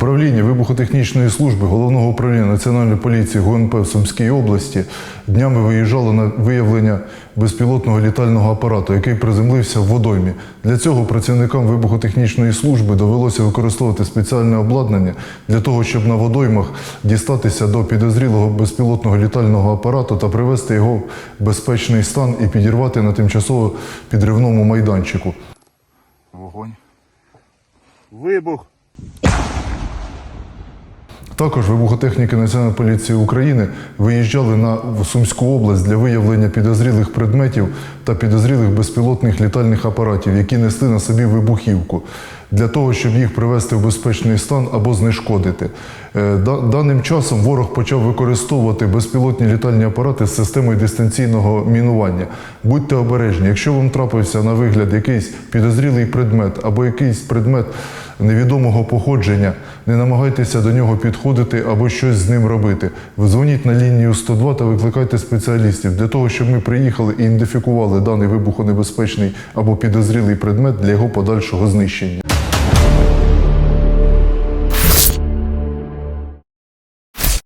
Управління вибухотехнічної служби головного управління Національної поліції ГУНП в Сумській області днями виїжджало на виявлення безпілотного літального апарату, який приземлився в водоймі. Для цього працівникам вибухотехнічної служби довелося використовувати спеціальне обладнання для того, щоб на водоймах дістатися до підозрілого безпілотного літального апарату та привести його в безпечний стан і підірвати на тимчасово підривному майданчику. Вогонь. Вибух. Також вибухотехніки Національної поліції України виїжджали на Сумську область для виявлення підозрілих предметів та підозрілих безпілотних літальних апаратів, які несли на собі вибухівку, для того, щоб їх привести в безпечний стан або знешкодити. Е, Даним часом ворог почав використовувати безпілотні літальні апарати з системою дистанційного мінування. Будьте обережні, якщо вам трапився на вигляд якийсь підозрілий предмет або якийсь предмет невідомого походження, не намагайтеся до нього підходити або щось з ним робити. Дзвоніть на лінію 102 та викликайте спеціалістів для того, щоб ми приїхали і ідентифікували даний вибухонебезпечний або підозрілий предмет для його подальшого знищення.